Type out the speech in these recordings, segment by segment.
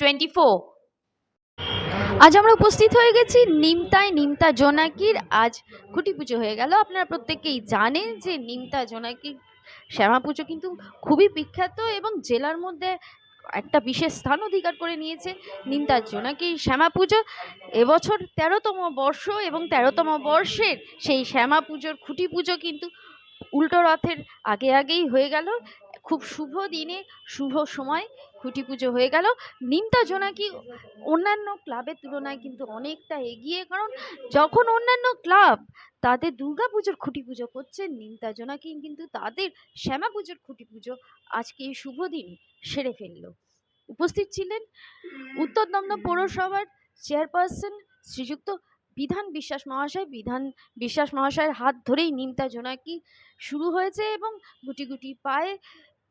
Twenty four আজ আমরা উপস্থিত হয়ে গেছি নিমতায় নিমতা জোনাকির। আজ খুঁটি পুজো হয়ে গেল। আপনারা প্রত্যেকেই জানেন যে নিমতা জোনাকির শ্যামা পুজো কিন্তু খুবই বিখ্যাত এবং জেলার মধ্যে একটা বিশেষ স্থান অধিকার করে নিয়েছে নিমতা জোনাকির শ্যামা পুজো। এবছর তেরোতম বর্ষ এবং তেরোতম বর্ষের সেই শ্যামা পুজোর খুঁটি পুজো কিন্তু উল্টো রথের আগে আগেই হয়ে গেল। খুব শুভ দিনে শুভ সময়, খুঁটি পুজো হয়ে গেল। নিমতা জোনাকি অন্যান্য ক্লাবের তুলনায় কিন্তু অনেকটা এগিয়ে, কারণ যখন অন্যান্য ক্লাব তাদের দুর্গা পুজোর খুঁটি পুজো করছে, নিমতা জোনাকি কিন্তু তাদের শ্যামা পুজোর খুঁটি পুজো আজকে এই শুভ দিন সেরে ফেলল। উপস্থিত ছিলেন উত্তর দমদম পৌরসভার চেয়ারপারসন শ্রীযুক্ত বিধান বিশ্বাস মহাশয়। বিধান বিশ্বাস মহাশয়ের হাত ধরেই নিমতা জোনাকি শুরু হয়েছে এবং গুটি গুটি পায়ে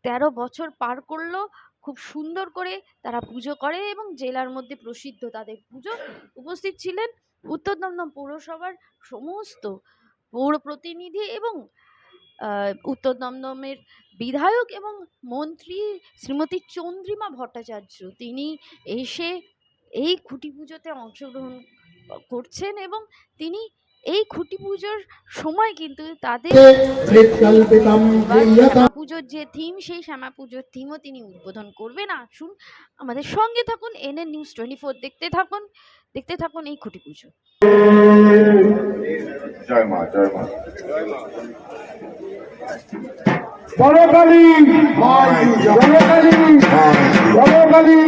তেরো বছর পার করল, খুব সুন্দর করে তারা পুজো করে এবং জেলার মধ্যে প্রসিদ্ধ তাদের পুজো। উপস্থিত ছিলেন উত্তর দমদম পৌরসভার সমস্ত পৌর প্রতিনিধি এবং উত্তর দমদমের বিধায়ক এবং মন্ত্রী শ্রীমতী চন্দ্রিমা ভট্টাচার্য। তিনি এসে এই খুঁটি পুজোতে অংশগ্রহণ করছেন এবং তিনি এই খুঁটি পুজোর সময় কিন্তু তাদের শ্যামা পুজোর যে থিম সেই শ্যামা পুজোর থিমও তিনি উদ্বোধন করবেন। আসুন আমাদের সঙ্গে থাকুন এনএন নিউজ টোয়েন্টি ফোর দেখতে থাকুন দেখতে থাকুন এই খুঁটি পুজো। জয় মা জয় মা। বড়কালী! বড়কালী! বড়কালী!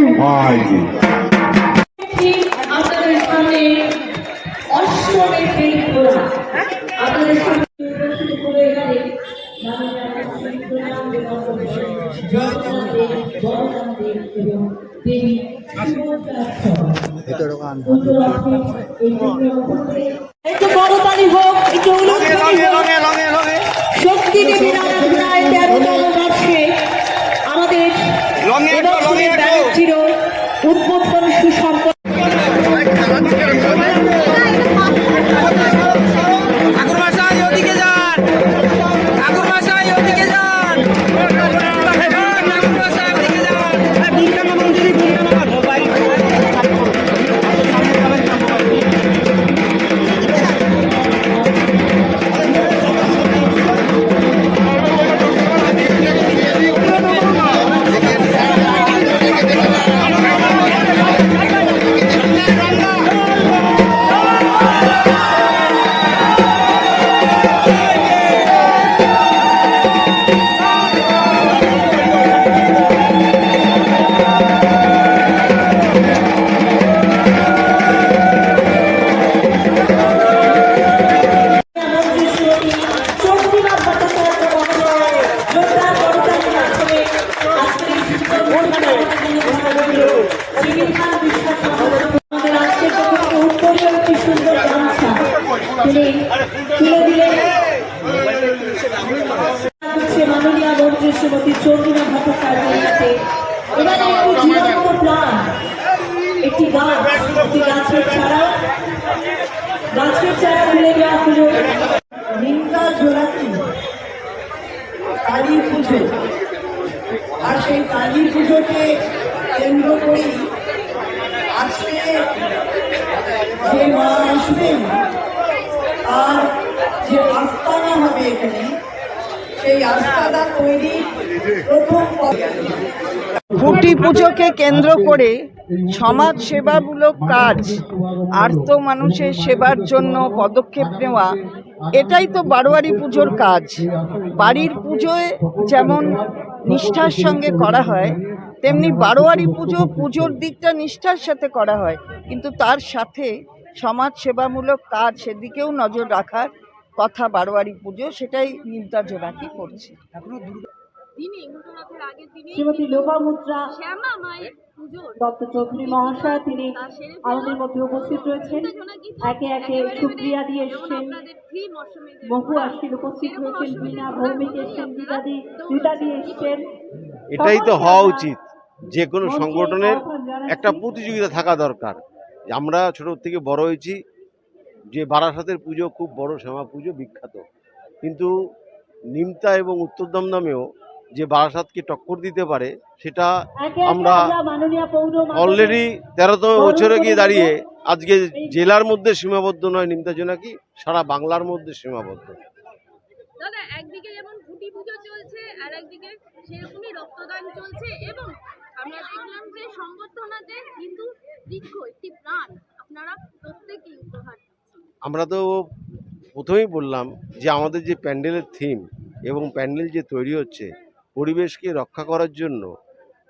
একটু বড়তালি হোক একটু শক্তি দেবী আরাধনায় তেরোতম বর্ষে আমাদের এবছরের ব্যানার্জির উদ্বোধন সুসম্পন্ন মাননীয় মন্ত্রী কালী পুজো। আর সেই কালী পুজোকে কেন্দ্র করি আজকে যে মা আসবেন আর যে আস্তানা হবে এখানে। সেই আস্তানা তৈরি প্রথম খুঁটি পুজোকে কেন্দ্র করে সমাজ সেবামূলক কাজ, আর্ত মানুষের সেবার জন্য পদক্ষেপ নেওয়া, এটাই তো বারোয়ারি পুজোর কাজ। বাড়ির পুজোয় যেমন নিষ্ঠার সঙ্গে করা হয়, তেমনি বারোয়ারি পুজো পুজোর দিকটা নিষ্ঠার সাথে করা হয়। কিন্তু তার সাথে সমাজ সেবামূলক কাজ সেদিকেও নজর রাখার কথা বারোয়ারি পুজো সেটাই নিমতা জোনাকি করছে। শ্রীমতী লোপামুদ্রা দত্ত চৌধুরী মহাশয় তিনি আমাদের মধ্যে উপস্থিত রয়েছেন। একে একে সুক্রিয়া দিয়ে এসছেন বহু আসছিল উপস্থিত হয়েছেন বিনা ভৌমিক এসছেন রীতাদি রীতাদি এসছেন। এটাই তো হওয়া উচিত। যে কোনো সংগঠনের একটা প্রতিযোগিতা থাকা দরকার। আমরা ছোট থেকে বড় হয়েছি যে বারাসাতের পুজো খুব বড় শ্যামা পুজো বিখ্যাত কিন্তু নিমতা এবং উত্তর দমদমেও যে বারাসাতকে টক্কর দিতে পারে সেটা আমরা অলরেডি তেরোতম বছরে গিয়ে দাঁড়িয়ে আজকে জেলার মধ্যে সীমাবদ্ধ নয় নিমতা জোনাকি সারা বাংলার মধ্যে সীমাবদ্ধ দাদা একদিকে যেমন খুঁটি পুজো চলছে আর একদিকে সেরকমই রক্তদান চলছে এবং আমরা দেখলাম যে সংবর্ধনাতে কিন্তু দীর্ঘ একটি প্রাণ আপনারা। আমরা তো প্রথমেই বললাম যে আমাদের যে প্যান্ডেলের থিম এবং প্যান্ডেল যে তৈরি হচ্ছে পরিবেশকে রক্ষা করার জন্য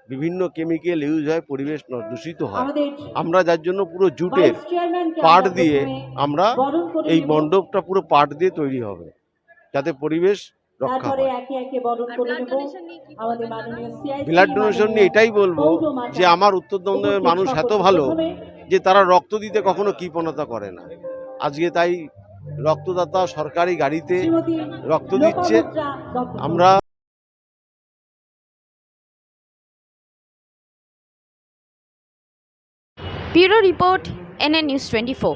বিভিন্ন কেমিক্যাল ইউজ হয় পরিবেশ ন- দূষিত হয়। আমরা যার জন্য পুরো জুটের পাট দিয়ে আমরা এই মণ্ডপটা পুরো পাট দিয়ে তৈরি হবে যাতে পরিবেশ রক্ষা হয়। ব্লাড ডোনেশন নিয়ে এটাই বলব যে আমার উত্তর দমদমের মানুষ এত ভালো যে তারা রক্ত দিতে কখনো কৃপণতা করে না। আজকে তাই রক্তদাতা সরকারি গাড়িতে রক্ত দিচ্ছে। আমরা bureau report NN news twenty four.